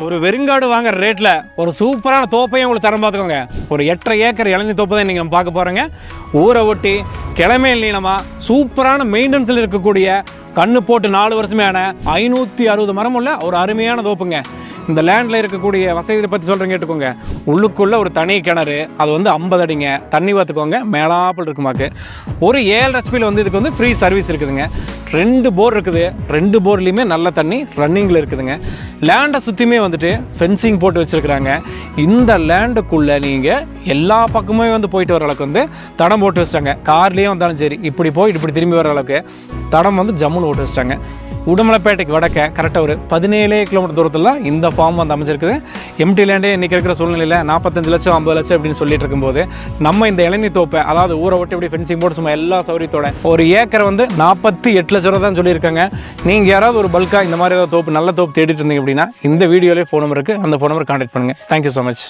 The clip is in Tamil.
ஒரு வெறுங்காடு வாங்குற ரேட்டில் ஒரு சூப்பரான தோப்பையும் உங்களுக்கு தரம் பார்த்துக்கோங்க. ஒரு எட்டரை ஏக்கர் இளநீ தோப்பு தான் நீங்கள் பார்க்க போகிறீங்க ஊரை ஒட்டி கிழமையில் நீளமாக சூப்பரான மெயின்டெனன்ஸில் இருக்கக்கூடிய கண்ணு போட்டு நாலு வருஷமான ஐநூற்றி அறுபது மரம் உள்ள ஒரு அருமையான தோப்புங்க. இந்த லேண்டில் இருக்கக்கூடிய வசதியை பற்றி சொல்கிறேன் கேட்டுக்கோங்க. உள்ளுக்குள்ளே ஒரு தனி கிணறு அது வந்து ஐம்பது அடிங்க. தண்ணி பார்த்துக்கோங்க மேலாப்பில் இருக்குமாக்கு. ஒரு ஏழு ஹெச்பியில் வந்து இதுக்கு வந்து ஃப்ரீ சர்வீஸ் இருக்குதுங்க. ரெண்டு போர் இருக்குது. ரெண்டு போர்லேயுமே நல்ல தண்ணி ரன்னிங்கில் இருக்குதுங்க. லேண்டை சுற்றியுமே வந்துட்டு ஃபென்சிங் போட்டு வச்சுருக்குறாங்க. இந்த லேண்டுக்குள்ளே நீங்கள் எல்லா பக்கமுமே வந்து போயிட்டு வர அளவுக்கு வந்து தடம் போட்டு வச்சிட்டாங்க. கார்லேயே வந்தாலும் சரி இப்படி போய் இப்படி திரும்பி வர அளவுக்கு தடம் வந்து ஜம்முன்னு போட்டு வச்சிட்டாங்க. உடுமலைப்பேட்டைக்கு வடக்க கரெக்டாக ஒரு பதினேழு கிலோமீட்டர் தூரத்தில் இந்த ஃபார்ம் வந்து அமைச்சிருக்குது எம்டி லேண்டே இன்றைக்கி இருக்கிற சூழ்நிலையில் நாற்பத்தஞ்சு லட்சம் ஐம்பது லட்சம் அப்படின்னு சொல்லிட்டு இருக்கும்போது நம்ம இந்த இளநீ தோப்பை அதாவது ஊரை விட்டு இப்படி ஃபென்சிங் போட்டு சும்மா எல்லா சௌரியத்தோட ஒரு ஏக்கரை வந்து நாற்பத்தி எட்டு லட்ச தான் சொல்லியிருக்காங்க. நீங்கள் யாராவது ஒரு பல்காக இந்த மாதிரி ஏதாவது தோப்பு நல்ல தோப்பு தேடிட்டு இருந்தீங்க அப்படின்னா இந்த வீடியோலேயே ஃபோன் நம்பர் இருக்குது அந்த ஃபோன் நம்பர் கான்டாக்ட் பண்ணுங்கள் தேங்க்யூ ஸோ மச்